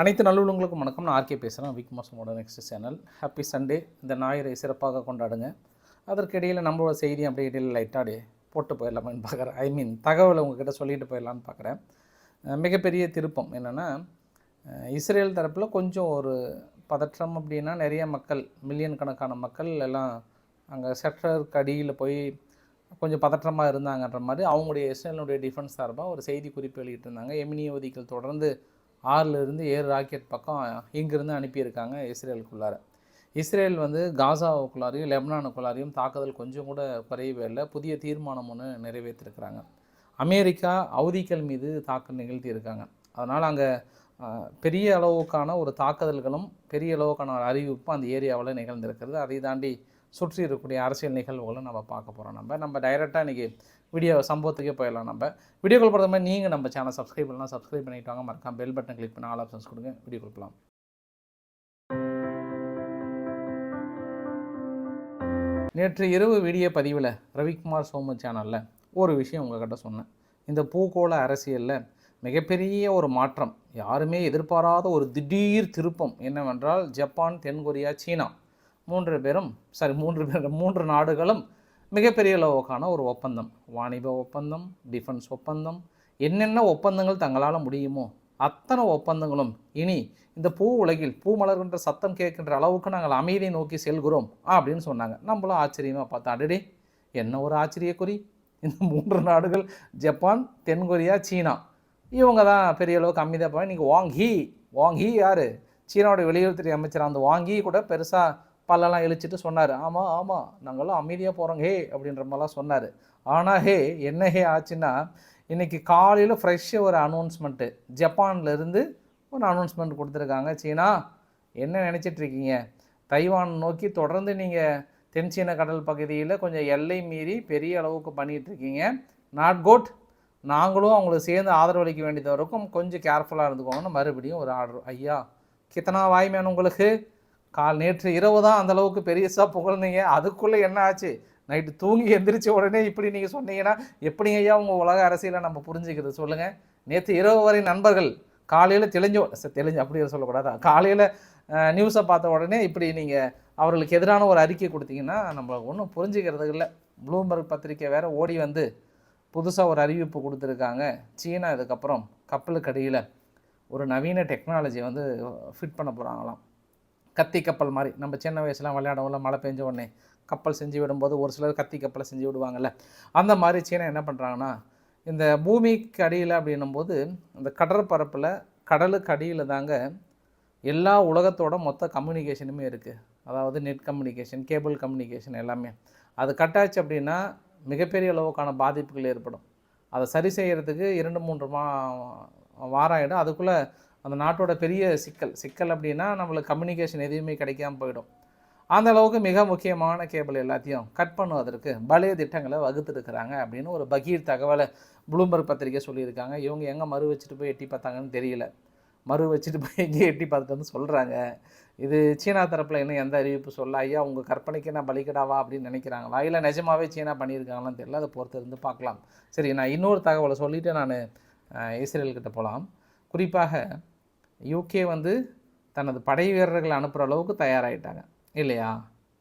அனைத்து நல்லுள்ளங்களுக்கும் வணக்கம். நான் ஆர்கே பேசுகிறேன் விக் மாசமோட நெக்ஸ்ட் சேனல். ஹாப்பி சண்டே இந்த ஞாயிறை சிறப்பாக கொண்டாடுங்க. அதற்கிடையில் நம்மளோட செய்தி அப்படியே இடையில் லைட்டாக அப்படியே போட்டு போயிடலாமான்னு பார்க்குறேன். ஐ மீன் தகவலை உங்ககிட்ட சொல்லிட்டு போயிடலான்னு பார்க்குறேன். மிகப்பெரிய திருப்பம் என்னென்னா இஸ்ரேல் தரப்பில் கொஞ்சம் ஒரு பதற்றம் அப்படின்னா நிறைய மக்கள் மில்லியன் கணக்கான மக்கள் எல்லாம் அங்கே செட்டருக்கு அடியில் போய் கொஞ்சம் பதற்றமாக இருந்தாங்கன்ற மாதிரி அவங்களுடைய இஸ்ரேலுடைய டிஃபென்ஸ் சார்பாக ஒரு செய்தி குறிப்பு வெளியிட்டிருந்தாங்க. எமினி யோதிகள் தொடர்ந்து ஆறிலிருந்து ஏழு ராக்கெட் பக்கம் இங்கிருந்து அனுப்பியிருக்காங்க இஸ்ரேலுக்குள்ளார. இஸ்ரேல் வந்து காசாவுக்குள்ளாரையும் லெபனானுக்குள்ளாரையும் தாக்குதல் கொஞ்சம் கூட குறையவே இல்லை. புதிய தீர்மானம் ஒன்று நிறைவேற்றிருக்கிறாங்க. அமெரிக்கா அவதிக்கள் மீது தாக்கல் நிகழ்த்தியிருக்காங்க. அதனால் அங்கே பெரிய அளவுக்கான ஒரு தாக்குதல்களும் பெரிய அளவுக்கான ஒரு அறிவிப்பும் அந்த ஏரியாவில் நிகழ்ந்திருக்கிறது. அதை தாண்டி சுற்றி இருக்கக்கூடிய அரசியல் நிகழ்வுகளும் நம்ம பார்க்க போகிறோம் நம்ம. நம்ம டைரெக்டாக இன்றைக்கி வீடியோ சம்பவத்துக்கே போயிடலாம் நம்ம. வீடியோக்குள் பொறுத்த மாதிரி நீங்கள் நம்ம சேனல் சப்ஸ்கிரைப் பண்ணலாம் சப்ஸ்கிரைப் பண்ணிட்டு வாங்க. மறக்காம பெல் பட்டன் கிளிக் பண்ணி ஆல் ஆப்ஷன்ஸ் கொடுங்க. வீடியோ கொடுக்கலாம் நேற்று இரவு வீடியோ பதிவில் ரவிக்குமார் சோமு சேனலில் ஒரு விஷயம் உங்கள்கிட்ட சொன்னேன். இந்த பூகோள அரசியலில் மிகப்பெரிய ஒரு மாற்றம் யாருமே எதிர்பாராத ஒரு திடீர் திருப்பம் என்னவென்றால் ஜப்பான் தென்கொரியா சீனா. மூன்று பேரும் சாரி மூன்று பேர் மூன்று நாடுகளும் மிகப்பெரிய அளவுக்கான ஒரு ஒப்பந்தம். வாணிப ஒப்பந்தம் டிஃபென்ஸ் ஒப்பந்தம் என்னென்ன ஒப்பந்தங்கள் தங்களால் முடியுமோ அத்தனை ஒப்பந்தங்களும் இனி இந்த பூ உலகில் பூ மலர்கின்ற சத்தம் கேட்கின்ற அளவுக்கு நாங்கள் அமைதியை நோக்கி செல்கிறோம் அப்படின்னு சொன்னாங்க. நம்மளும் ஆச்சரியமாக பார்த்தா அடடே என்ன ஒரு ஆச்சரியக்குறி? இந்த மூன்று நாடுகள் ஜப்பான் தென்கொரியா சீனா. இவங்க தான் பெரிய அளவுக்கு அமைதியாக போய் நீங்கள் வாங் ஹீ வாங் ஹீ யார்? சீனாவோட வெளியுறவுத்துறை அமைச்சர் அந்த வாங்கி கூட பெருசாக பல்லெல்லாம் இழிச்சிட்டு சொன்னார். ஆமாம் ஆமாம் நாங்களாம் அமைதியாக போகிறோங்க ஹே அப்படின்ற மாதிரிலாம் சொன்னார். ஆனால் ஹே என்ன ஹே ஆச்சுன்னா இன்றைக்கி காலையில் ஃப்ரெஷ்ஷாக ஒரு அனௌன்ஸ்மெண்ட்டு ஜப்பான்லேருந்து ஒரு அனௌன்ஸ்மெண்ட் கொடுத்துருக்காங்க. சீனா என்ன நினச்சிட்டு இருக்கீங்க? தைவான் நோக்கி தொடர்ந்து நீங்கள் தென் சீன கடல் பகுதியில் கொஞ்சம் எல்லை மீறி பெரிய அளவுக்கு பண்ணிகிட்ருக்கீங்க நாட் குட் நாங்களும் அவங்களுக்கு சேர்ந்து ஆதரவளிக்க வேண்டியது வரைக்கும் கொஞ்சம் கேர்ஃபுல்லாக இருந்துக்கோங்கன்னு மறுபடியும் ஒரு ஆர்டர் ஐயா கித்தனா வாய்மேன் உங்களுக்கு? கால் நேற்று இரவு தான் அந்த அளவுக்கு பெரியசாக புகழ்ந்தீங்க. அதுக்குள்ளே என்ன ஆச்சு? நைட்டு தூங்கி எந்திரிச்ச உடனே இப்படி நீங்கள் சொன்னீங்கன்னா எப்படிங்க ஐயா உங்கள் உலக அரசியலை நம்ம புரிஞ்சுக்கிறது? சொல்லுங்கள் நேற்று இரவு வரை நண்பர்கள் காலையில் தெளிஞ்சோ தெளிஞ்சு அப்படி சொல்லக்கூடாதா? காலையில் நியூஸை பார்த்த உடனே இப்படி நீங்கள் அவர்களுக்கு எதிரான ஒரு அறிக்கை கொடுத்தீங்கன்னா நம்மளை ஒன்றும் புரிஞ்சுக்கிறது இல்லை. ப்ளூம்பர்க் பத்திரிக்கை வேறு ஓடி வந்து புதுசாக ஒரு அறிவிப்பு கொடுத்துருக்காங்க. சீனா இதுக்கப்புறம் கப்பலுக்கு அடியில் ஒரு நவீன டெக்னாலஜி வந்து ஃபிட் பண்ண போகிறாங்களாம் கத்தி கப்பல் மாதிரி. நம்ம சின்ன வயசுலாம் விளையாடவும்ல மழை பெஞ்ச உடனே. கப்பல் செஞ்சு விடும்போது ஒரு சிலர் கத்தி கப்பலை செஞ்சு விடுவாங்கல்ல. அந்த மாதிரி சீனா என்ன பண்ணுறாங்கன்னா இந்த பூமிக்கு அடியில் அப்படின்னும் போது இந்த கடற்பரப்பில் கடலுக்கு அடியில் தாங்க எல்லா உலகத்தோட மொத்த கம்யூனிகேஷனுமே இருக்குது அதாவது நெட் கம்யூனிகேஷன் கேபிள் கம்யூனிகேஷன் எல்லாமே. அது கட்டாச்சு அப்படின்னா மிகப்பெரிய அளவுக்கான பாதிப்புகள் ஏற்படும். அதை சரி செய்கிறதுக்கு இரண்டு மூன்று மா வாரம் ஆகிடும் அதுக்குள்ளே அந்த நாட்டோட பெரிய சிக்கல். சிக்கல் அப்படின்னா நம்மளுக்கு கம்யூனிகேஷன் எதுவுமே கிடைக்காம போயிடும். அந்த அளவுக்கு மிக முக்கியமான கேபிள் எல்லாத்தையும் கட் பண்ணுவதற்கு பழைய திட்டங்களை வகுத்துருக்குறாங்க அப்படின்னு ஒரு பகீர் தகவலை ப்ளூம்பர்க் பத்திரிக்கை சொல்லியிருக்காங்க. இவங்க எங்கே மறு வச்சுட்டு போய் எட்டி பார்த்தாங்கன்னு தெரியல. மறு வச்சுட்டு போய் எங்கே எட்டி பார்த்துட்டு வந்து சொல்கிறாங்க இது சீனா தரப்பில் இன்னும் எந்த அறிவிப்பு சொல்ல ஐயா உங்கள் கற்பனைக்கு நான் பலிக்கடாவா? அப்படின்னு நினைக்கிறாங்களா இல்லை நிஜமாவே சீனா பண்ணியிருக்காங்களான்னு தெரியல. அதை பொறுத்து இருந்து பார்க்கலாம். சரி நான் இன்னொரு தகவலை சொல்லிவிட்டு நான் இஸ்ரேல்கிட்ட போகலாம் குறிப்பாக யூகே வந்து தனது படை வீரர்களை அனுப்புகிற அளவுக்கு தயாராகிட்டாங்க இல்லையா?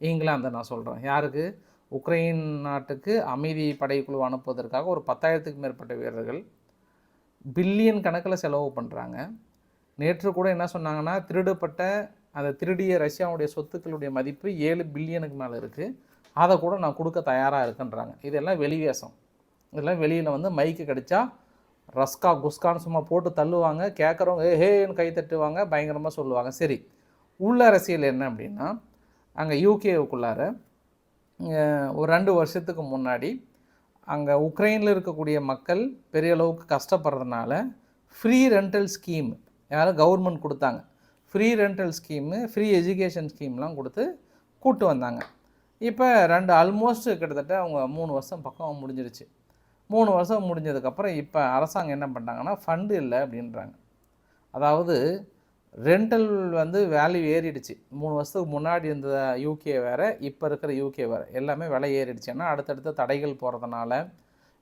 இங்கிலாந்தை நான் சொல்கிறேன் யாருக்கு? உக்ரைன் நாட்டுக்கு அமைதி படைக்குழு அனுப்புவதற்காக ஒரு பத்தாயிரத்துக்கு மேற்பட்ட வீரர்கள் பில்லியன் கணக்கில் செலவு பண்ணுறாங்க நேற்று கூட என்ன சொன்னாங்கன்னா திருடப்பட்ட அந்த திருடிய ரஷ்யாவுடைய சொத்துக்களுடைய மதிப்பு ஏழு பில்லியனுக்கு மேலே இருக்குது அதை கூட நான் கொடுக்க தயாராக இருக்குன்றாங்க. இதெல்லாம் வெளிவேசம் இதெல்லாம் வெளியில் வந்து மைக்கு கடிச்சா ரஸ்கா குஸ்கான்னு சும்மா போட்டு தள்ளுவாங்க கேட்குறவங்க ஹேன்னு கை தட்டுவாங்க பயங்கரமாக சொல்லுவாங்க. சரி உள்ள அரசியல் என்ன அப்படின்னா அங்கே யூகேவுக்குள்ளார ஒரு ரெண்டு வருஷத்துக்கு முன்னாடி அங்கே உக்ரைனில் இருக்கக்கூடிய மக்கள் பெரிய அளவுக்கு கஷ்டப்படுறதுனால ஃப்ரீ ரெண்டல் ஸ்கீம் யாரும் கவர்மெண்ட் கொடுத்தாங்க. Free rental scheme free education ஸ்கீம்லாம் கொடுத்து கூப்பிட்டு வந்தாங்க. இப்போ ரெண்டு ஆல்மோஸ்ட் கிட்டத்தட்ட அவங்க மூணு வருஷம் பக்கம் முடிஞ்சிருச்சு. மூணு வருஷம் முடிஞ்சதுக்கப்புறம் இப்போ அரசாங்கம் என்ன பண்ணுறாங்கன்னா ஃபண்டு இல்லை அப்படின்றாங்க. அதாவது ரெண்டல் வந்து வேல்யூ ஏறிடுச்சு. மூணு வருஷத்துக்கு முன்னாடி இருந்த யூகே வேறு இப்போ இருக்கிற யூகே வேறு. எல்லாமே விலை ஏறிடுச்சு. ஏன்னா அடுத்தடுத்த தடைகள் போகிறதுனால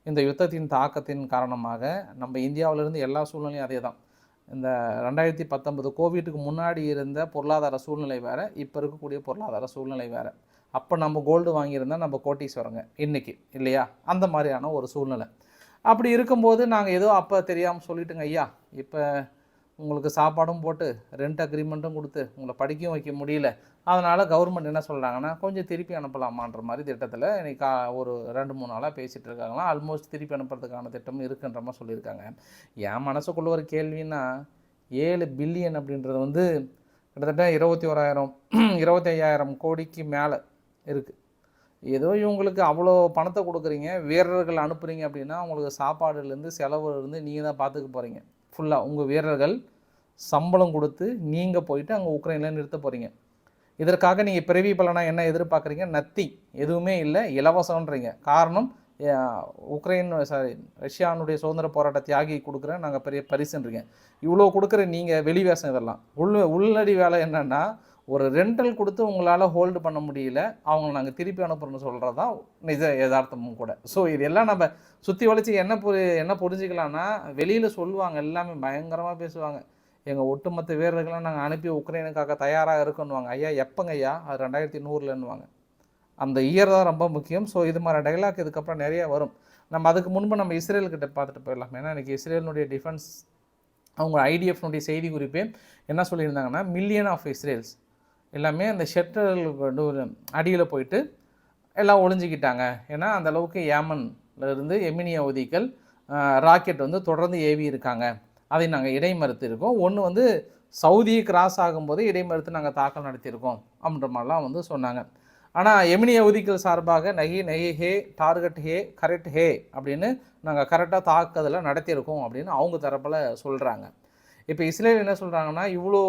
இந்த யுத்தத்தின் தாக்கத்தின் காரணமாக நம்ம இந்தியாவிலேருந்து எல்லா சூழ்நிலையும் அதே தான். இந்த ரெண்டாயிரத்தி பத்தொன்பது கோவிட்டுக்கு முன்னாடி இருந்த பொருளாதார சூழ்நிலை வேறு இப்போ இருக்கக்கூடிய பொருளாதார சூழ்நிலை வேறு. அப்போ நம்ம கோல்டு வாங்கியிருந்தால் நம்ம கோட்டீஸ்வரங்க இன்றைக்கி இல்லையா? அந்த மாதிரியான ஒரு சூழ்நிலை. அப்படி இருக்கும்போது நாங்கள் ஏதோ அப்போ தெரியாமல் சொல்லிட்டுங்க ஐயா இப்போ உங்களுக்கு சாப்பாடும் போட்டு ரெண்ட் அக்ரிமெண்ட்டும் கொடுத்து உங்களை படிக்கவும் வைக்க முடியல. அதனால் கவர்மெண்ட் என்ன சொல்கிறாங்கன்னா கொஞ்சம் திருப்பி அனுப்பலாமான்ற மாதிரி திட்டத்தில் இன்றைக்கி கா- ஒரு ரெண்டு மூணு நாளாக பேசிகிட்டு இருக்காங்களாம். ஆல்மோஸ்ட் திருப்பி அனுப்புறதுக்கான திட்டம் இருக்குன்ற மாதிரி சொல்லியிருக்காங்க. என் மனசுக்குள்ள ஒரு கேள்வின்னா ஏழு பில்லியன் அப்படின்றது வந்து கிட்டத்தட்ட இருபத்தி ஓராயிரம் இருபத்தி ஐயாயிரம் கோடிக்கு மேலே இருக்குது ஏதோ இவங்களுக்கு அவ்வளோ பணத்தை கொடுக்குறீங்க வீரர்கள் அனுப்புகிறீங்க அப்படின்னா உங்களுக்கு சாப்பாடுலேருந்து செலவுலேருந்து நீங்கள் தான் பார்த்துக்க போகிறீங்க ஃபுல்லாக உங்கள் வீரர்கள் சம்பளம் கொடுத்து நீங்கள் போயிட்டு அங்கே உக்ரைனில் நிறுத்த போகிறீங்க இதற்காக நீங்கள் பிறவி பலனா என்ன எதிர்பார்க்குறீங்க? நத்தி எதுவுமே இல்லை. இலவசன்றீங்க காரணம் உக்ரைன் சாரி ரஷ்யானுடைய சுதந்திர போராட்ட தியாகி கொடுக்குறேன் நாங்கள் பெரிய பரிசுன்றீங்க. இவ்வளோ கொடுக்குற நீங்கள் வெளி வேஷம் இதெல்லாம். உள் உள்ளடி வேலை என்னென்னா ஒரு ரெண்டல் கொடுத்து உங்களால் ஹோல்டு பண்ண முடியல அவங்கள நாங்கள் திருப்பி அனுப்புகிறோன்னு சொல்கிறது தான் நிஜ யதார்த்தமும் கூட. ஸோ இது எல்லாம் நம்ம சுற்றி வளைச்சி என்ன புரி என்ன புரிஞ்சுக்கலாம்னா வெளியில் சொல்லுவாங்க எல்லாமே பயங்கரமாக பேசுவாங்க. எங்கள் ஒட்டுமொத்த வீரர்களை நாங்கள் அனுப்பி உக்ரைனுக்காக தயாராக இருக்கணுவாங்க ஐயா எப்போங்க ஐயா? அது ரெண்டாயிரத்தி நூறுலன்னுவாங்க. அந்த இயர் தான் ரொம்ப முக்கியம். ஸோ இது மாதிரி டைலாக் இதுக்கப்புறம் நிறைய வரும். நம்ம அதுக்கு முன்பு நம்ம இஸ்ரேல்கிட்ட பார்த்துட்டு போயிடலாம். ஏன்னா எனக்கு இஸ்ரேலினுடைய டிஃபென்ஸ் அவங்க ஐடிஎஃப்னுடைய செய்தி குறிப்பே என்ன சொல்லியிருந்தாங்கன்னா மில்லியன் ஆஃப் இஸ்ரேல்ஸ் எல்லாமே அந்த ஷெட்டல் அடியில் போயிட்டு எல்லாம் ஒளிஞ்சிக்கிட்டாங்க. ஏன்னா அந்த அளவுக்கு ஏமன்ல இருந்து எமினி அவதிகள் ராக்கெட் வந்து தொடர்ந்து ஏவி இருக்காங்க. அதை நாங்கள் இடைமறுத்து இருக்கோம் ஒன்று வந்து சவுதியை கிராஸ் ஆகும்போது இடைமறுத்து நாங்கள் தாக்கல் நடத்தியிருக்கோம் அப்படின்ற மாதிரிலாம் வந்து சொன்னாங்க. ஆனால் எமினி அவதிகள் சார்பாக நகி நகி ஹே டார்கெட் ஹே கரெக்ட் ஹே அப்படின்னு நாங்கள் கரெக்டாக தாக்குதலை நடத்தியிருக்கோம் அப்படின்னு அவங்க தரப்பில் சொல்கிறாங்க இப்போ இஸ்ரேல் என்ன சொல்கிறாங்கன்னா இவ்வளோ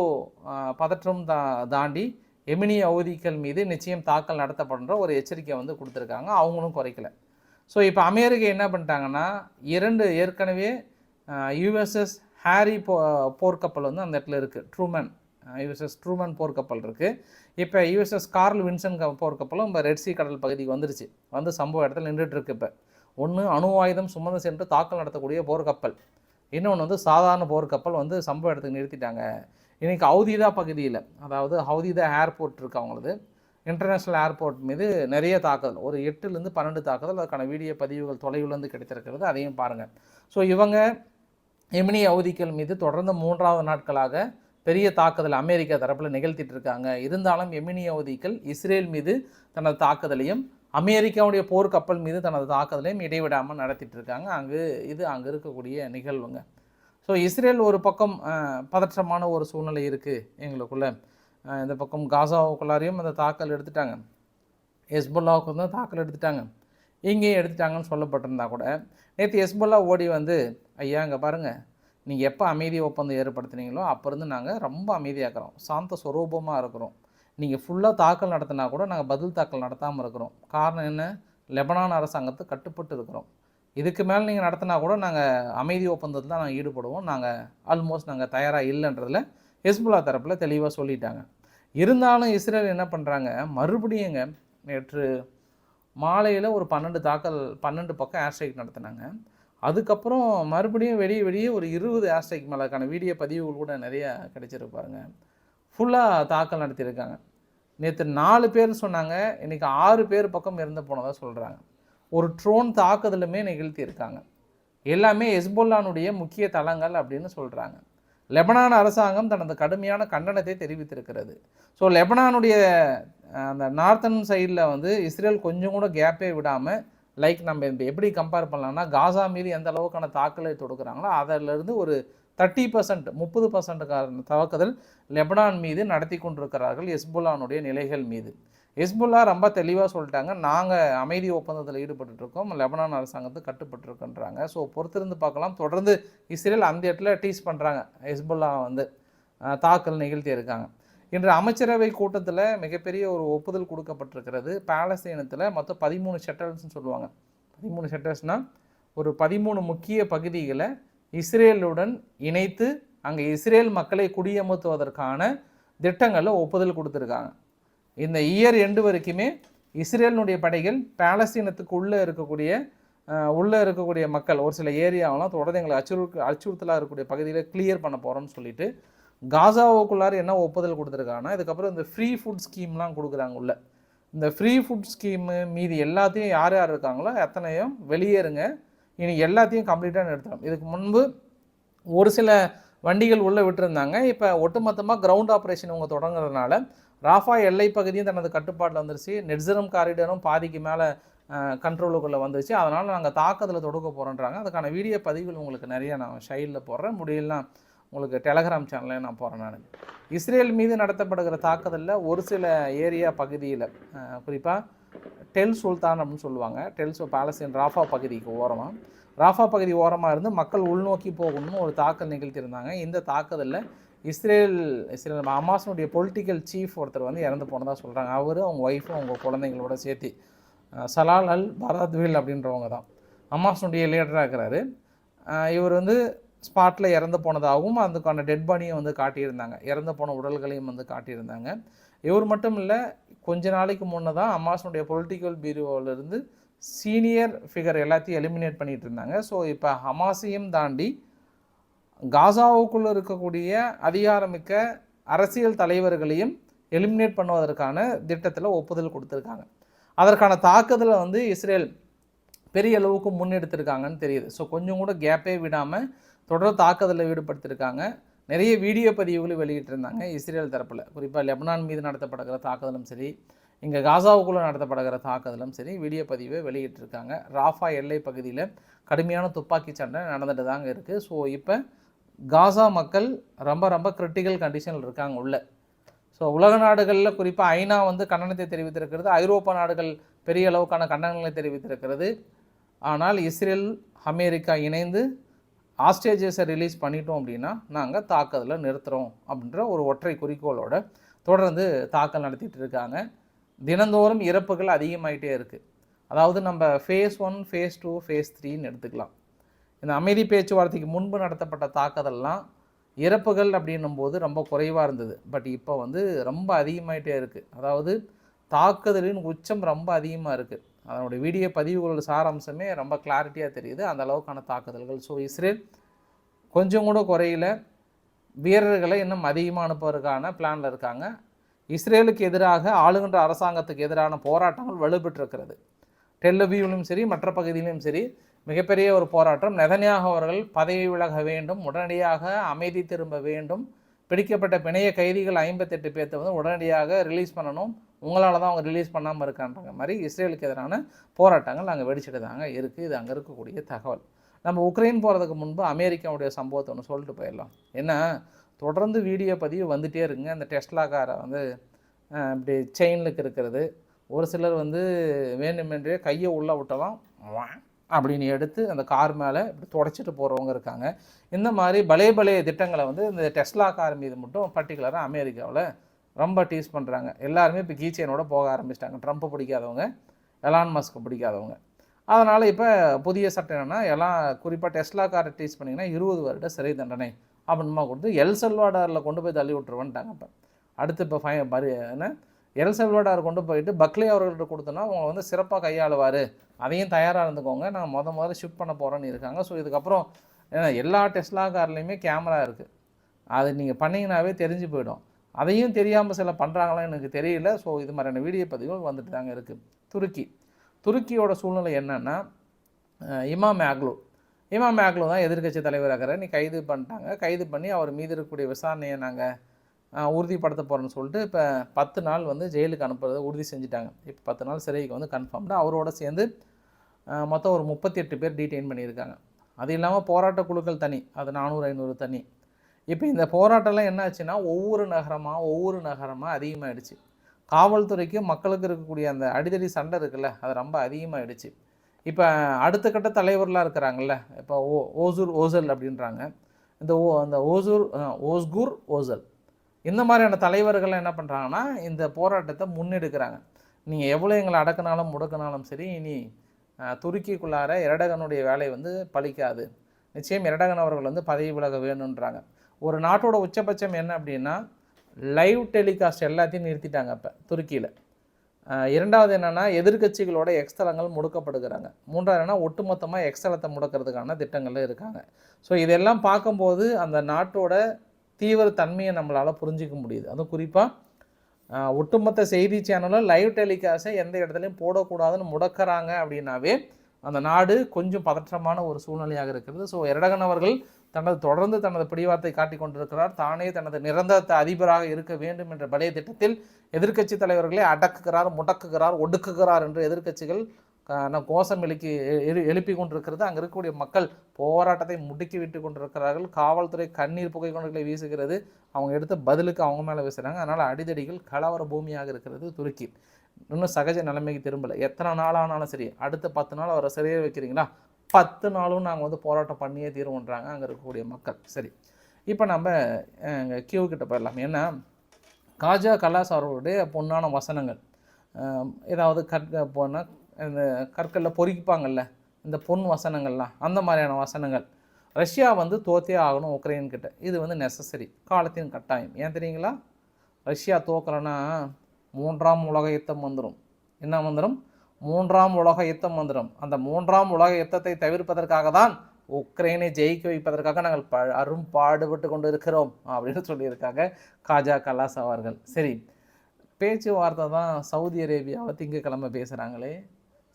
பதற்றம் தா தாண்டி எமினி அவதிகள் மீது நிச்சயம் தாக்கல் நடத்தப்படுன்ற ஒரு எச்சரிக்கை வந்து கொடுத்துருக்காங்க. அவங்களும் குறைக்கல. ஸோ இப்போ அமெரிக்கா என்ன பண்ணிட்டாங்கன்னா இரண்டு ஏற்கனவே யுஎஸ்எஸ் ஹாரி போ போர்க்கப்பல் வந்து அந்த இடத்துல இருக்குது ட்ரூமன் யுஎஸ்எஸ் ட்ரூமன் போர்க்கப்பல் இருக்குது இப்போ யுஎஸ்எஸ் கார்ல் வின்சன் க- போர்க்கப்பலும் இப்போ ரெட் சி கடல் பகுதிக்கு வந்துருச்சு. வந்து சம்பவ இடத்துல நின்றுட்டுருக்கு இப்போ. ஒன்று அணு ஆயுதம் சுமந்து சென்று தாக்கல் நடத்தக்கூடிய போர்க்கப்பல். இன்னொன்று வந்து சாதாரண போர்க்கப்பல் வந்து சம்பவ இடத்துக்கு நிறுத்திட்டாங்க. இன்றைக்கி ஹவுதிதா பகுதியில் அதாவது ஹவுதிதா ஏர்போர்ட் இருக்குது அவங்களது. இன்டர்நேஷ்னல் ஏர்போர்ட் மீது நிறைய தாக்குதல். ஒரு எட்டுலேருந்து பன்னெண்டு தாக்குதல். அதுக்கான வீடியோ பதிவுகள் தொலைவுலேருந்து கிடைத்திருக்கிறது. அதையும் பாருங்கள் ஸோ இவங்க எமினி அவதிகள் மீது தொடர்ந்து மூன்றாவது நாட்களாக பெரிய தாக்குதல் அமெரிக்கா தரப்பில் நிகழ்த்திட்டு இருக்காங்க. இருந்தாலும் எமினி அவதிகள் இஸ்ரேல் மீது தனது தாக்குதலையும் அமெரிக்காவுடைய போர்க்கப்பல் மீது தனது தாக்குதலையும் இடைவிடாமல் நடத்திட்டு இருக்காங்க அங்கு இது அங்கே இருக்கக்கூடிய நிகழ்வுங்க. ஸோ இஸ்ரேல் ஒரு பக்கம் பதற்றமான ஒரு சூழ்நிலை இருக்குது எங்களுக்குள்ள. இந்த பக்கம் காசாவுக்குள்ளாரையும் அந்த தாக்கல் எடுத்துட்டாங்க. ஹெஸ்புல்லாவுக்கு வந்து தாக்கல் எடுத்துட்டாங்க. இங்கேயும் எடுத்துட்டாங்கன்னு சொல்லப்பட்டிருந்தா கூட நேற்று ஹெஸ்புல்லா ஓடி வந்து ஐயா இங்கே பாருங்கள் நீங்கள் எப்போ அமைதி ஒப்பந்தம் ஏற்படுத்துனீங்களோ அப்போ இருந்து நாங்கள் ரொம்ப அமைதியாக்குறோம். சாந்த ஸ்வரூபமாக இருக்கிறோம். நீங்கள் ஃபுல்லாக தாக்கல் நடத்தினா கூட நாங்கள் பதில் தாக்கல் நடத்தாமல் இருக்கிறோம். காரணம் என்ன? லெபனான் அரசாங்கத்தை கட்டுப்பட்டு இருக்கிறோம். இதுக்கு மேலே நீங்கள் நடத்தினா கூட நாங்கள் அமைதி ஒப்பந்தத்தில் தான் நாங்கள் ஈடுபடுவோம். நாங்கள் ஆல்மோஸ்ட் நாங்கள் தயாராக இல்லைன்றதில் ஹெஸ்புல்லா தரப்பில் தெளிவாக சொல்லிட்டாங்க. இருந்தாலும் இஸ்ரேல் என்ன பண்ணுறாங்க மறுபடியுங்க நேற்று மாலையில் ஒரு பன்னெண்டு தாக்கல் பன்னெண்டு பக்கம் ஏர் ஸ்ட்ரைக் நடத்தினாங்க. அதுக்கப்புறம் மறுபடியும் வெளியே வெளியே ஒரு இருபது ஏர் ஸ்ட்ரைக் மேலக்கான வீடியோ பதிவுகள் கூட நிறையா கிடச்சிருப்பாருங்க ஃபுல்லாக தாக்கல் நடத்தியிருக்காங்க. நேற்று நாலு பேர் சொன்னாங்க. இன்றைக்கி ஆறு பேர் பக்கம் இறந்து போனதாக சொல்கிறாங்க ஒரு ட்ரோன் தாக்குதலுமே நிகழ்த்தி இருக்காங்க. எல்லாமே ஹெஸ்போல்லானுடைய முக்கிய தளங்கள் அப்படின்னு சொல்கிறாங்க லெபனான் அரசாங்கம் தனது கடுமையான கண்டனத்தை தெரிவித்திருக்கிறது. ஸோ லெபனானுடைய அந்த நார்த்தன் சைடில் வந்து இஸ்ரேல் கொஞ்சம் கூட கேப்பே விடாமல் லைக் நம்ம எப்படி கம்பேர் பண்ணலாம்னா காசா மீது எந்த அளவுக்கான தாக்கலை தொடுக்கிறாங்களோ அதிலிருந்து ஒரு தேர்ட்டி பர்சன்ட் முப்பது பர்சன்ட்டுக்கான தாக்குதல் லெபனான் மீது நடத்தி கொண்டிருக்கிறார்கள் ஹெஸ்புல்லானுடைய நிலைகள் மீது. ஹெஸ்புல்லா ரொம்ப தெளிவாக சொல்லிட்டாங்க. நாங்கள் அமைதி ஒப்பந்தத்தில் ஈடுபட்டுருக்கோம் லெபனான் அரசாங்கத்துக்கு கட்டுப்பட்டுருக்குன்றாங்க. ஸோ பொறுத்திருந்து பார்க்கலாம். தொடர்ந்து இஸ்ரேல் அந்த இடத்துல டீஸ் பண்ணுறாங்க ஹெஸ்புல்லா வந்து தாக்கல் நிகழ்த்தி இருக்காங்க. இன்று அமைச்சரவை கூட்டத்தில் மிகப்பெரிய ஒரு ஒப்புதல் கொடுக்கப்பட்டிருக்கிறது. பாலஸ்தீனத்தில் மொத்தம் பதிமூணு ஷட்டர்ஸ்னு சொல்லுவாங்க. பதிமூணு ஷட்டர்ஸ்னால் ஒரு பதிமூணு முக்கிய பகுதிகளை இஸ்ரேலுடன் இணைத்து அங்கே இஸ்ரேல் மக்களை குடியமர்த்துவதற்கான திட்டங்களில் ஒப்புதல் கொடுத்துருக்காங்க. இந்த இயர் எண்டு வரைக்குமே இஸ்ரேலினுடைய படைகள் பாலஸ்தீனத்துக்கு உள்ளே இருக்கக்கூடிய உள்ளே இருக்கக்கூடிய மக்கள் ஒரு சில ஏரியாவெல்லாம் தொடர்ந்து எங்களை அச்சுறு அச்சுறுத்தலாக இருக்கக்கூடிய பகுதியில் கிளியர் பண்ண போகிறோம்னு சொல்லிட்டு காசாவுக்குள்ளார என்ன ஒப்புதல் கொடுத்துருக்காங்கன்னா இதுக்கப்புறம் இந்த ஃப்ரீ ஃபுட் ஸ்கீம்லாம் கொடுக்குறாங்க உள்ள. இந்த ஃப்ரீ ஃபுட் ஸ்கீமு மீதி எல்லாத்தையும் யார் யார் இருக்காங்களோ எத்தனையும் வெளியேறுங்க. இனி எல்லாத்தையும் கம்ப்ளீட்டாக நிறுத்தணும் இதுக்கு முன்பு ஒரு சில வண்டிகள் உள்ளே விட்டுருந்தாங்க. இப்போ ஒட்டுமொத்தமாக கிரவுண்ட் ஆப்ரேஷன் இவங்க தொடங்குறதுனால ராஃபா எல்லை பகுதியும் தனது கட்டுப்பாட்டில் வந்துருச்சு. நெட்ஸரம் காரிடரும் பாதிக்கு மேலே கண்ட்ரோலுக்குள்ளே வந்துருச்சு. அதனால் நாங்கள் தாக்குதலை தொடுக்க போகிறோன்றாங்க அதுக்கான வீடியோ பதிவுகள் உங்களுக்கு நிறைய நான் ஷைலில் போடுறேன். முடியலாம் உங்களுக்கு டெலகிராம் சேனலில் நான் போகிறேன் நான். இஸ்ரேல் மீது நடத்தப்படுகிற தாக்குதலில் ஒரு சில ஏரியா பகுதியில் குறிப்பாக டெல் சுல்தான் அப்படின்னு சொல்லுவாங்க. டெல் சு ராஃபா பகுதிக்கு ஓரமாக ராஃபா பகுதி ஓரமாக இருந்து மக்கள் உள்நோக்கி போகணும்னு ஒரு தாக்கல் நிகழ்த்தியிருந்தாங்க. இந்த தாக்குதலில் இஸ்ரேல் இஸ்ரேல் அமாசனுடைய பொலிட்டிக்கல் சீஃப் ஒருத்தர் வந்து இறந்து போனதாக சொல்கிறாங்க அவர் அவங்க ஒய்ஃபும் அவங்க குழந்தைங்களோட சேர்த்து. சலால் அல் பராத்வில் அப்படின்றவங்க தான். அமாசனுடைய லீடராக இருக்கிறாரு. இவர் வந்து ஸ்பாட்டில் இறந்து போனதாகவும் அதுக்கான டெட் பாடியும் வந்து காட்டியிருந்தாங்க. இறந்து போன உடல்களையும் வந்து காட்டியிருந்தாங்க. இவர் மட்டும் இல்லை கொஞ்ச நாளைக்கு முன்னே தான் அம்மாசனுடைய பொலிட்டிக்கல் இருந்து சீனியர் ஃபிகர் எல்லாத்தையும் எலிமினேட் பண்ணிட்டு இருந்தாங்க. ஸோ இப்போ ஹமாஸையும் தாண்டி காசாவுக்குள்ளே இருக்கக்கூடிய அதிகாரமிக்க அரசியல் தலைவர்களையும் எலிமினேட் பண்ணுவதற்கான திட்டத்தில் ஒப்புதல் கொடுத்துருக்காங்க. அதற்கான தாக்குதலை வந்து இஸ்ரேல் பெரிய அளவுக்கு முன்னெடுத்திருக்காங்கன்னு தெரியுது. ஸோ கொஞ்சம் கூட கேப்பே விடாமல் தொடர் தாக்குதலில் ஈடுபடுத்தியிருக்காங்க நிறைய வீடியோ பதிவுகளும் வெளியிட்டிருந்தாங்க இஸ்ரேல் தரப்பில். குறிப்பாக லெபனான் மீது நடத்தப்படுகிற தாக்குதலும் சரி இங்கே காசாவுக்குள்ளே நடத்தப்படுகிற தாக்குதலும் சரி வீடியோ பதிவை வெளியிட்டிருக்காங்க. ராஃபா எல்லை பகுதியில் கடுமையான துப்பாக்கி சண்டை நடந்துட்டு தாங்க இருக்குது ஸோ இப்போ காசா மக்கள் ரொம்ப ரொம்ப கிரிட்டிக்கல் கண்டிஷனில் இருக்காங்க உள்ள. ஸோ உலக நாடுகளில் குறிப்பாக ஐநா வந்து கண்டனத்தை தெரிவித்திருக்கிறது ஐரோப்பா நாடுகள் பெரிய அளவுக்கான கண்டனங்களை தெரிவித்திருக்கிறது. ஆனால் இஸ்ரேல் அமெரிக்கா இணைந்து ஆஸ்டேஜஸை ரிலீஸ் பண்ணிட்டோம் அப்படின்னா நாங்கள் தாக்குதலை நிறுத்துகிறோம் அப்படின்ற ஒரு ஒற்றை குறிக்கோளோட தொடர்ந்து தாக்கல் நடத்திட்டு இருக்காங்க. தினந்தோறும் இறப்புகள் அதிகமாகிட்டே இருக்குது அதாவது நம்ம phase one phase two phase த்ரீன்னு எடுத்துக்கலாம். இந்த அமைதி பேச்சுவார்த்தைக்கு முன்பு நடத்தப்பட்ட தாக்குதல்லாம் இறப்புகள் அப்படின்னும் போது ரொம்ப குறைவாக இருந்தது. பட் இப்போ வந்து ரொம்ப அதிகமாகிட்டே இருக்குது அதாவது தாக்குதலின் உச்சம் ரொம்ப அதிகமாக இருக்குது அதனுடைய வீடியோ பதிவுகளோட சாராம்சமே ரொம்ப கிளாரிட்டியாக தெரியுது. அந்த அளவுக்கான தாக்குதல்கள். ஸோ இஸ்ரேல் கொஞ்சம் கூட குறையில. வீரர்களை இன்னும் அதிகமாக அனுப்புவதற்கான பிளானில் இருக்காங்க. இஸ்ரேலுக்கு எதிராக ஆளுகின்ற அரசாங்கத்துக்கு எதிரான போராட்டங்கள் வலுப்பெற்றிருக்கிறது. டெல்லவியிலும் சரி மற்ற பகுதியிலும் சரி மிகப்பெரிய ஒரு போராட்டம். நெதனியாக அவர்கள் பதவி விலக வேண்டும் உடனடியாக அமைதி திரும்ப வேண்டும். பிடிக்கப்பட்ட பிணைய கைதிகள் ஐம்பத்தெட்டு பேர்த்த வந்து உடனடியாக ரிலீஸ் பண்ணணும். உங்களால் தான் அவங்க ரிலீஸ் பண்ணாமல் இருக்கான்ற மாதிரி இஸ்ரேலுக்கு எதிரான போராட்டங்கள் அங்கே வெடிச்சிட்டு தாங்க இருக்குது இது அங்கே இருக்கக்கூடிய தகவல். நம்ம உக்ரைன் போகிறதுக்கு முன்பு அமெரிக்காவுடைய சம்பவத்தை ஒன்று சொல்லிட்டு போயிடலாம். என்ன தொடர்ந்து வீடியோ பதிவு வந்துட்டே இருங்க அந்த டெஸ்லா காரை வந்து இப்படி செயினுக்கு இருக்கிறது. ஒரு சிலர் வந்து வேண்டுமென்றே கையை உள்ளே விட்டலாம். வா அப்படின்னு எடுத்து அந்த கார் மேலே இப்படி தொடச்சிட்டு போகிறவங்க இருக்காங்க. இந்த மாதிரி பலே பலே திட்டங்களை வந்து இந்த டெஸ்லா கார் மீது மட்டும் பர்டிகுலராக அமெரிக்காவில் ரொம்ப டீஸ் பண்ணுறாங்க எல்லாருமே இப்போ கீச்சைனோட போக ஆரம்பிச்சிட்டாங்க. ட்ரம்ப்பை பிடிக்காதவங்க எலான் மஸ்க்கு பிடிக்காதவங்க. அதனால் இப்போ புதிய சட்டம் என்னென்னா எல்லாம் குறிப்பாக டெஸ்லா காரை டீஸ் பண்ணிங்கன்னா இருபது வருட சிறை தண்டனை அப்படின்மா கொடுத்து எல் செல்வாடாரில் கொண்டு போய் தள்ளி விட்டுருவன்ட்டாங்க இப்போ அடுத்து இப்போ ஃபை மறு என்ன? எல் செல்வாடார் கொண்டு போயிட்டு பக்லே அவர்கள்ட்ட கொடுத்தோன்னா அவங்க வந்து சிறப்பாக கையாளுவார். அதையும் தயாராக இருந்துக்கோங்க. நான் முத முதல்ல ஷிஃப்ட் பண்ண போகிறேன்னு இருக்காங்க. ஸோ இதுக்கப்புறம் ஏன்னா எல்லா டெஸ்லா கார்லேயுமே கேமரா இருக்குது அது நீங்கள் பண்ணிங்கனாவே தெரிஞ்சு போயிடும். அதையும் தெரியாமல் சில பண்ணுறாங்களா எனக்கு தெரியல. ஸோ இது மாதிரியான வீடியோ பதிவுகள் வந்துட்டு தாங்க இருக்குது துருக்கி. துருக்கியோட சூழ்நிலை என்னென்னா இமா இமாம் மேக்லு இமாம் மேக்லு தான் எதிர்க்கட்சி தலைவராகிற நீ கைது பண்ணிட்டாங்க. கைது பண்ணி அவர் மீது இருக்கக்கூடிய விசாரணையை நாங்கள் உறுதிப்படுத்த போகிறேன்னு சொல்லிட்டு இப்போ பத்து நாள் வந்து ஜெயிலுக்கு அனுப்புறதை உறுதி செஞ்சுட்டாங்க. இப்போ பத்து நாள் சிறைக்கு வந்து கன்ஃபார்ம்டு அவரோட சேர்ந்து மொத்தம் ஒரு முப்பத்தி எட்டு பேர் டீடைன் பண்ணியிருக்காங்க. அது இல்லாமல் போராட்ட குழுக்கள் தனி. அது நானூறு ஐநூறு தனி. இப்போ இந்த போராட்டம்லாம் என்ன ஆச்சுன்னா ஒவ்வொரு நகரமாக ஒவ்வொரு நகரமாக அதிகமாகிடுச்சு காவல்துறைக்கு மக்களுக்கு இருக்கக்கூடிய அந்த அடிதடி சண்டை இருக்குல்ல அது ரொம்ப அதிகமாகிடுச்சு இப்போ அடுத்த கட்ட தலைவர்லாம் இருக்கிறாங்கல்ல இப்போ ஓ ஓசூர் ஓசல் அப்படின்றாங்க. இந்த ஓ அந்த ஓசூர் ஓஸ்கூர் ஓசல். இந்த மாதிரியான தலைவர்கள் என்ன பண்ணுறாங்கன்னா இந்த போராட்டத்தை முன்னெடுக்கிறாங்க. நீங்கள் எவ்வளோ எங்களை அடக்கினாலும் முடக்கினாலும் சரி இனி துருக்கிக்குள்ளார எரடகனுடைய வேலை வந்து பழிக்காது நிச்சயம் எரடகன் அவர்கள் வந்து பதவி விலக வேணுன்றாங்க ஒரு நாட்டோட உச்சபட்சம் என்ன அப்படின்னா லைவ் டெலிகாஸ்ட் எல்லாத்தையும் நிறுத்திட்டாங்க இப்போ துருக்கியில். இரண்டாவது என்னென்னா எதிர்க்கட்சிகளோட எக்ஸ்தலங்கள் முடக்கப்படுகிறாங்க. மூன்றாவது என்னென்னா ஒட்டுமொத்தமாக எக்ஸ்தலத்தை முடக்கிறதுக்கான திட்டங்கள் இருக்காங்க. ஸோ இதெல்லாம் பார்க்கும்போது அந்த நாட்டோட தீவிர தன்மையை நம்மளால் புரிஞ்சிக்க முடியுது. அதுவும் குறிப்பாக ஒட்டுமொத்த செய்தி சேனலும் லைவ் டெலிகாஸ்ட்டை எந்த இடத்துலையும் போடக்கூடாதுன்னு முடக்கிறாங்க அப்படின்னாவே அந்த நாடு கொஞ்சம் பதற்றமான ஒரு சூழ்நிலையாக இருக்கிறது. ஸோ எரடகன் அவர்கள் தனது தொடர்ந்து தனது பிடிவாத்தை காட்டிக் கொண்டிருக்கிறார். தானே தனது நிரந்தர அதிபராக இருக்க வேண்டும் என்ற பழைய திட்டத்தில் எதிர்க்கட்சி தலைவர்களை அடக்குகிறார் முடக்குகிறார் ஒடுக்குகிறார் என்று எதிர்க்கட்சிகள் கோஷம் எழுக்கி எழு எழுப்பி கொண்டிருக்கிறது. அங்கே இருக்கக்கூடிய மக்கள் போராட்டத்தை முடுக்கி விட்டு கொண்டிருக்கிறார்கள். காவல்துறை கண்ணீர் புகை கொண்டுகளை வீசுகிறது. அவங்க எடுத்த பதிலுக்கு அவங்க மேலே வீசுகிறாங்க அதனால் அடிதடிகள் கலவர பூமியாக இருக்கிறது துருக்கி. இன்னும் சகஜ நிலைமைக்கு திரும்பலை. எத்தனை நாள் ஆனாலும் சரி அடுத்த பத்து நாள் அவரை சிறையே வைக்கிறீங்களா? பத்து நாளும் நாங்கள் வந்து போராட்டம் பண்ணியே தீர்வுன்றாங்க அங்கே இருக்கக்கூடிய மக்கள். சரி. இப்போ நம்ம கியூ கிட்ட போயிடலாம். ஏன்னா காஜா கலாஸ் அவர்களுடைய பொன்னான வசனங்கள். ஏதாவது கற்க போனால் இந்த கற்களில் பொறிப்பாங்கல்ல இந்த பொன் வசனங்கள்லாம் அந்த மாதிரியான வசனங்கள். ரஷ்யா வந்து தோத்தே ஆகணும் உக்ரைன்கிட்ட இது வந்து நெசசரி காலத்தின் கட்டாயம். ஏன் தெரியுங்களா? ரஷ்யா தோக்கலைன்னா மூன்றாம் உலக யுத்தம் வந்துடும் என்ன வந்துடும் மூன்றாம் உலக யுத்தம் வந்துடும் அந்த மூன்றாம் உலக யுத்தத்தை தவிர்ப்பதற்காக தான் உக்ரைனை ஜெயிக்க வைப்பதற்காக நாங்கள் ப அரும் பாடுபட்டு கொண்டு இருக்கிறோம் அப்படின்னு சொல்லியிருக்காங்க காஜா கலாஸ் அவர்கள். சரி பேச்சுவார்த்தை தான் சவுதி அரேபியாவை திங்கக்கிழமை பேசுகிறாங்களே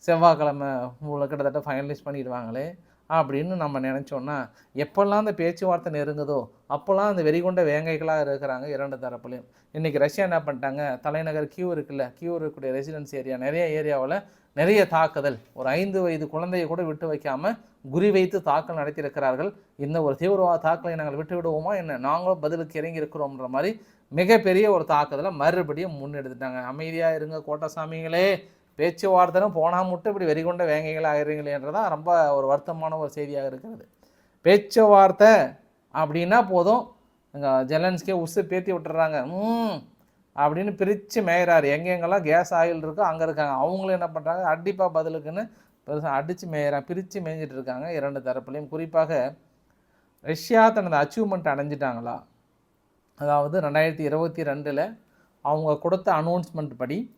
செவ்வாய்க்கிழமை உங்களை கிட்டத்தட்ட ஃபைனலைஸ் பண்ணிடுவாங்களே அப்படின்னு நம்ம நினச்சோன்னா எப்போல்லாம் அந்த பேச்சுவார்த்தை நெருங்குதோ அப்போல்லாம் அந்த வெறிகொண்ட வேங்கைகளாக இருக்கிறாங்க இரண்டு தரப்புலையும். இன்றைக்கி ரஷ்யா என்ன பண்ணிட்டாங்க? தலைநகர் கியூ இருக்குல்ல கியூ இருக்கக்கூடிய ரெசிடென்ஸ் ஏரியா நிறைய ஏரியாவில் நிறைய தாக்குதல். ஒரு ஐந்து வயது குழந்தையை கூட விட்டு வைக்காமல் குறி வைத்து தாக்கல் நடத்தியிருக்கிறார்கள். இந்த ஒரு தீவிரவாத தாக்கலை நாங்கள் விட்டு விடுவோமா என்ன? நாங்களும் பதிலுக்கு இறங்கி இருக்கிறோம்ன்ற மாதிரி மிகப்பெரிய ஒரு தாக்குதலை மறுபடியும் முன்னெடுத்துட்டாங்க அமைதியாக இருங்க கோட்டசாமிகளே பேச்சுவார்த்தைன்னு போனால் மட்டும் இப்படி வெறிகொண்ட வேங்கைகள் ஆகிறீங்களேன்றதான் ரொம்ப ஒரு வருத்தமான ஒரு செய்தியாக இருக்கிறது. பேச்சுவார்த்தை அப்படின்னா போதும். இங்கே ஜெலன்ஸ்கே உசு பேத்தி விட்டுறாங்க. ம் அப்படின்னு பிரித்து மேயிறாரு. எங்கெங்கெல்லாம் கேஸ் ஆயில் இருக்கோ அங்கே இருக்காங்க. அவங்களும் என்ன பண்ணுறாங்க அடிப்பாக பதிலுக்குன்னு பெருசாக அடித்து மேயிறாங்க பிரித்து மேய்ஞ்சிட்டு இருக்காங்க இரண்டு தரப்புலையும். குறிப்பாக ரஷ்யா தனது அச்சீவ்மெண்ட் அடைஞ்சிட்டாங்களா? அதாவது ரெண்டாயிரத்தி இருபத்தி ரெண்டில் அவங்க கொடுத்த அனௌன்ஸ்மெண்ட் படி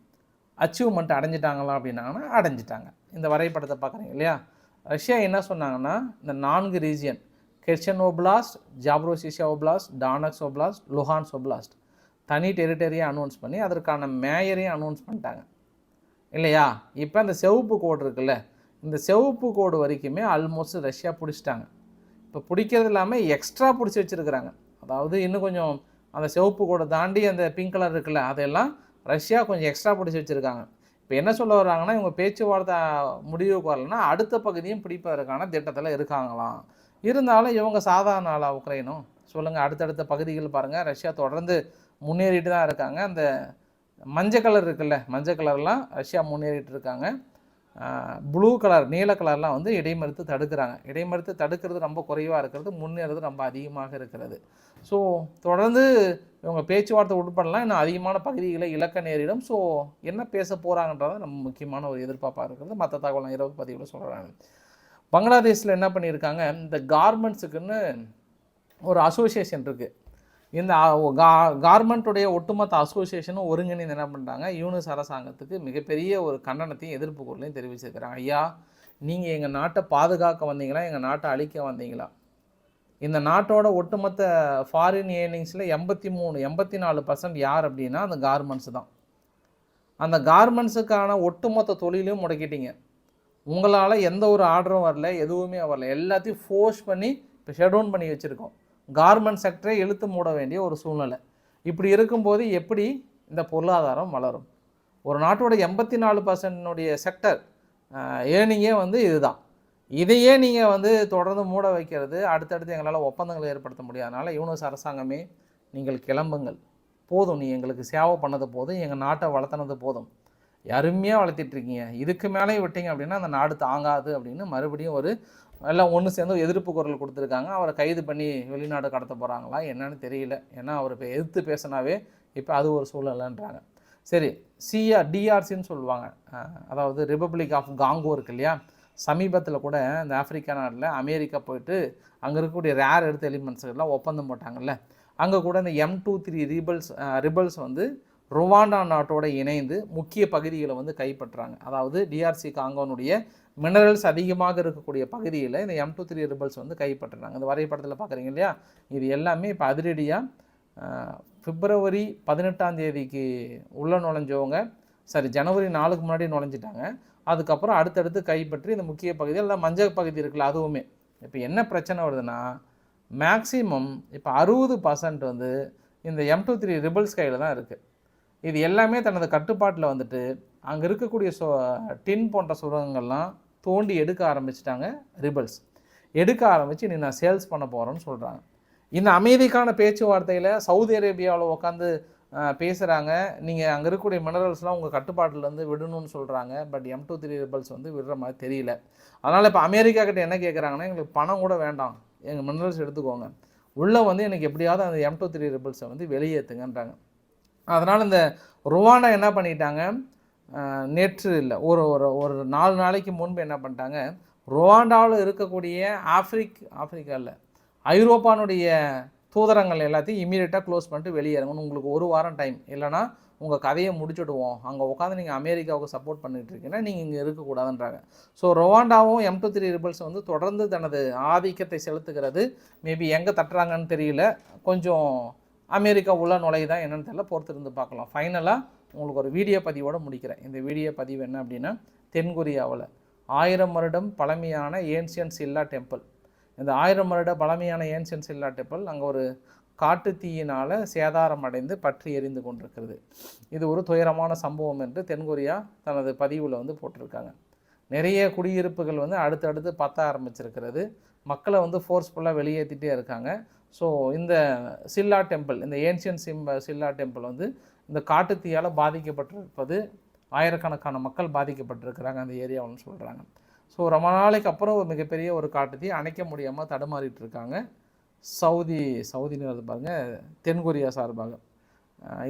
அச்சீவ்மெண்ட் அடைஞ்சிட்டாங்களா அப்படின்னாங்கன்னா அடைஞ்சிட்டாங்க. இந்த வரைபடத்தை பார்க்குறீங்க இல்லையா? ரஷ்யா என்ன சொன்னாங்கன்னா இந்த நான்கு region Kherson oblast Zaporizhzhia oblast Donetsk oblast Luhansk oblast தனி டெரிட்டரியை அனௌன்ஸ் பண்ணி அதற்கான மேயரையும் அனௌன்ஸ் பண்ணிட்டாங்க. இல்லையா? இப்போ அந்த சிவப்பு கோடு இருக்குல்ல இந்த சிவப்பு கோடு வரைக்குமே ஆல்மோஸ்ட் ரஷ்யா பிடிச்சிட்டாங்க. இப்போ பிடிக்கிறது இல்லாமல் எக்ஸ்ட்ரா பிடிச்சி வச்சுருக்கிறாங்க. அதாவது இன்னும் கொஞ்சம் அந்த சிவப்பு கோடை தாண்டி அந்த பிங்க் கலர் இருக்குல்ல அதெல்லாம் ரஷ்யா கொஞ்சம் எக்ஸ்ட்ரா பிடிச்சி வச்சுருக்காங்க. இப்போ என்ன சொல்ல வர்றாங்கன்னா இவங்க பேச்சுவார்த்தை முடிவுக்கு வரலன்னா அடுத்த பகுதியும் பிடிப்பதற்கான திட்டத்தில் இருக்காங்களாம். இருந்தாலும் இவங்க சாதாரண ஆளா உக்ரைனும் சொல்லுங்கள் அடுத்தடுத்த பகுதிகள் பாருங்கள் ரஷ்யா தொடர்ந்து முன்னேறிட்டு தான் இருக்காங்க. அந்த மஞ்சள் கலர் இருக்குல்ல மஞ்சள் கலர்லாம் ரஷ்யா முன்னேறிட்டு இருக்காங்க. ப்ளூ கலர் நீல கலர்லாம் வந்து இடைமறுத்து தடுக்கிறாங்க. இடைமறுத்து தடுக்கிறது ரொம்ப குறைவாக இருக்கிறது முன்னேறது ரொம்ப அதிகமாக இருக்கிறது. ஸோ தொடர்ந்து இவங்க பேச்சுவார்த்தை உட்படலாம் இன்னும் அதிகமான பகுதிகளை இலக்க நேரிடும். ஸோ என்ன பேச போகிறாங்கன்றத நம்ம முக்கியமான ஒரு எதிர்பார்ப்பாக இருக்கிறது. மற்ற தகவல் இரவு பதிவில் சொல்கிறாங்க பங்களாதேஷில் என்ன பண்ணியிருக்காங்க இந்த கார்மெண்ட்ஸுக்குன்னு ஒரு அசோசியேஷன் இருக்குது இந்த கார்மெண்ட்டுடைய ஒட்டுமொத்த அசோசியேஷனும் ஒருங்கிணைந்து என்ன பண்ணுறாங்க யூனிஸ் அரசாங்கத்துக்கு மிகப்பெரிய ஒரு கண்டனத்தையும் எதிர்ப்பு குரலையும் தெரிவிச்சிருக்கிறாங்க. ஐயா நீங்கள் எங்கள் நாட்டை பாதுகாக்க வந்தீங்களா? எங்கள் நாட்டை அழிக்க வந்தீங்களா? இந்த நாட்டோட ஒட்டுமொத்த ஃபாரின் ஏர்னிங்ஸில் எண்பத்தி மூணு எண்பத்தி நாலு பர்சன்ட் யார் அப்படின்னா அந்த கார்மெண்ட்ஸ் தான். அந்த கார்மெண்ட்ஸுக்கான ஒட்டுமொத்த தொழிலையும் முடக்கிட்டீங்க. உங்களால் எந்த ஒரு ஆர்டரும் வரல எதுவுமே வரல. எல்லாத்தையும் ஃபோர்ஸ் பண்ணி இப்போ ஷெடவுன் பண்ணி வச்சுருக்கோம். கார்மெண்ட் செக்டரை இழுத்து மூட வேண்டிய ஒரு சூழ்நிலை. இப்படி இருக்கும்போது எப்படி இந்த பொருளாதாரம் வளரும்? ஒரு நாட்டோட எண்பத்தி நாலு பர்சன்டினுடைய செக்டர் ஏர்னிங்கே வந்து இதுதான். இதையே நீங்கள் வந்து தொடர்ந்து மூட வைக்கிறது அடுத்தடுத்து எங்களால் ஒப்பந்தங்களை ஏற்படுத்த முடியாதனால யூனிஸ் அரசாங்கமே நீங்கள் கிளம்புங்கள். போதும். நீ எங்களுக்கு சேவை பண்ணது போதும். எங்கள் நாட்டை வளர்த்துனது போதும். அருமையாக வளர்த்திட்ருக்கீங்க. இதுக்கு மேலே விட்டீங்க அப்படின்னா அந்த நாடு தாங்காது அப்படின்னு மறுபடியும் ஒரு எல்லாம் ஒன்று சேர்ந்து எதிர்ப்பு குரல் கொடுத்துருக்காங்க. அவரை கைது பண்ணி வெளிநாடு கடத்த போகிறாங்களா என்னன்னு தெரியல. ஏன்னா அவர் இப்போ எதிர்த்து பேசினாவே இப்போ அது ஒரு சூழலைன்றாங்க. சரி சிஆர் டிஆர்சின்னு சொல்லுவாங்க. அதாவது ரிப்பப்ளிக் ஆஃப் காங்கோ இருக்கு இல்லையா? சமீபத்தில் கூட இந்த ஆப்பிரிக்கா நாட்டில் அமெரிக்கா போயிட்டு அங்கே இருக்கக்கூடிய ரேர் எடுத்த எலிமெண்ட்ஸ் எல்லாம் ஒப்பந்தம் போட்டாங்கல்ல. அங்கே கூட இந்த M two three rebels rebels வந்து ருவாண்டா நாட்டோட இணைந்து முக்கிய பகுதிகளை வந்து கைப்பற்றுறாங்க அதாவது டிஆர்சி காங்கோனுடைய மினரல்ஸ் அதிகமாக இருக்கக்கூடிய பகுதியில் இந்த எம் டூ த்ரீ ரிபல்ஸ் வந்து கைப்பற்றுறாங்க. இந்த வரைபடத்தில் பார்க்குறீங்க இல்லையா? இது எல்லாமே இப்போ அதிரடியாக பிப்ரவரி பதினெட்டாம் தேதிக்கு உள்ளே நுழைஞ்சவங்க சரி ஜனவரி நாலுக்கு முன்னாடி நுழைஞ்சிட்டாங்க. அதுக்கப்புறம் அடுத்தடுத்து கைப்பற்றி இந்த முக்கிய பகுதி எல்லாம் மஞ்சள் பகுதி இருக்குல்ல அதுவுமே. இப்போ என்ன பிரச்சனை வருதுன்னா மேக்ஸிமம் இப்போ அறுபது பர்சன்ட் வந்து இந்த எம் டூ த்ரீ ரிபல்ஸ் கையில் தான் இருக்குது இது எல்லாமே தனது கட்டுப்பாட்டில் வந்துட்டு அங்கே இருக்கக்கூடிய சோ டின் போன்ற சுரங்கங்கள்லாம் தோண்டி எடுக்க ஆரம்பிச்சிட்டாங்க ரிபல்ஸ். எடுக்க ஆரம்பித்து நீ நான் சேல்ஸ் பண்ண போகிறேன்னு சொல்கிறாங்க இந்த அமைதிக்கான பேச்சுவார்த்தையில் சவுதி அரேபியாவில் உட்காந்து பேசுகிறாங்க நீங்கள் அங்கே இருக்கக்கூடிய மினரல்ஸ்லாம் உங்கள் கட்டுப்பாட்டிலேருந்து விடணும்னு சொல்கிறாங்க but M two three rebels வந்து விடுற மாதிரி தெரியல. அதனால் இப்போ அமெரிக்கா கிட்ட என்ன கேட்குறாங்கன்னா எங்களுக்கு பணம் கூட வேண்டாம். எங்கள் மினரல்ஸ் எடுத்துக்கோங்க. உள்ளே வந்து எனக்கு எப்படியாவது அந்த எம் டூ த்ரீ ரிபல்ஸை வந்து வெளியேற்றுங்கன்றாங்க அதனால் இந்த ருவாண்டா என்ன பண்ணிட்டாங்க? நேற்று இல்லை ஒரு ஒரு ஒரு நாலு நாளைக்கு முன்பு என்ன பண்ணிட்டாங்க? ருவாண்டாவில் இருக்கக்கூடிய ஆஃப்ரிக் ஆஃப்ரிக்காவில் ஐரோப்பானுடைய தூதரங்கள் எல்லாத்தையும் இமீடியட்டாக க்ளோஸ் பண்ணிட்டு வெளியேறங்கணும் உங்களுக்கு ஒரு வாரம் டைம். இல்லைனா உங்கள் கதையை முடிச்சுடுவோம். அங்கே உட்காந்து நீங்கள் அமெரிக்காவுக்கு சப்போர்ட் பண்ணிட்டு இருக்கீங்கன்னா நீங்கள் இங்கே இருக்கக்கூடாதுன்றாங்க. ஸோ ரொவாண்டாவும் எம் டூ த்ரீ ரிபல்ஸ் வந்து தொடர்ந்து தனது ஆதிக்கத்தை செலுத்துகிறது. மேபி எங்கே தட்டுறாங்கன்னு தெரியல. கொஞ்சம் அமெரிக்கா உள்ள நுழையுதா என்னென்னு தெரியல பொறுத்திருந்து பார்க்கலாம். ஃபைனலாக உங்களுக்கு ஒரு வீடியோ பதிவோடு முடிக்கிறேன். இந்த வீடியோ பதிவு என்ன அப்படின்னா தென்கொரியாவில் ஆயிரம் வருடம் பழமையான ஏன்சியன் சில்லா டெம்பிள் இந்த ஆயிரம் வருட பழமையான ஏன்சியன் சில்லா டெம்பிள் அங்கே ஒரு காட்டு தீயினால் சேதாரம் அடைந்து பற்றி எரிந்து கொண்டிருக்கிறது. இது ஒரு துயரமான சம்பவம் என்று தென்கொரியா தனது பதிவில் வந்து போட்டிருக்காங்க. நிறைய குடியிருப்புகள் வந்து அடுத்தடுத்து பத்த ஆரம்பிச்சிருக்கிறது. மக்களை வந்து ஃபோர்ஸ்ஃபுல்லாக வெளியேற்றிட்டே இருக்காங்க. ஸோ இந்த சில்லா டெம்பிள் இந்த ஏன்ஷியன் சிம் சில்லா டெம்பிள் வந்து இந்த காட்டுத்தீயால் பாதிக்கப்பட்டிருப்பது ஆயிரக்கணக்கான மக்கள் பாதிக்கப்பட்டிருக்கிறாங்க அந்த ஏரியாவுன்னு சொல்கிறாங்க ஸோ ரொம்ப நாளைக்கு அப்புறம் ஒரு மிகப்பெரிய ஒரு காட்டுத்தீ அணைக்க முடியாமல் தடுமாறிட்டு இருக்காங்க சவுதி சவுதின்னு பாருங்கள் தென்கொரியா சார்பாக.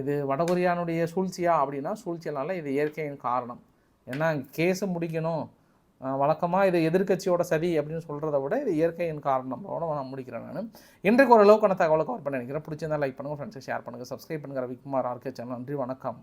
இது வடகொரியானுடைய சூழ்ச்சியா அப்படின்னா சூழ்ச்சியனால இது இயற்கையின் காரணம். ஏன்னா கேஸை முடிக்கணும். வழக்கமாக இது எதிர்க்கட்சியோட சதி அப்படின்னு சொல்கிறத விட இது இயற்கையின் காரணமோட நான் முடிக்கிறேன் நான். இன்றைக்கு ஓரளவுக்கான தகவலை கவர் பண்ணி நினைக்கிறேன். பிடிச்சிருந்தா லைக் பண்ணுங்கள் ஃப்ரெண்ட்ஸை ஷேர் பண்ணுங்கள் சப்ஸ்கிரைப் பண்ணுங்கள் ரவிக்குமார் ஆர்கே சேனல் நன்றி வணக்கம்.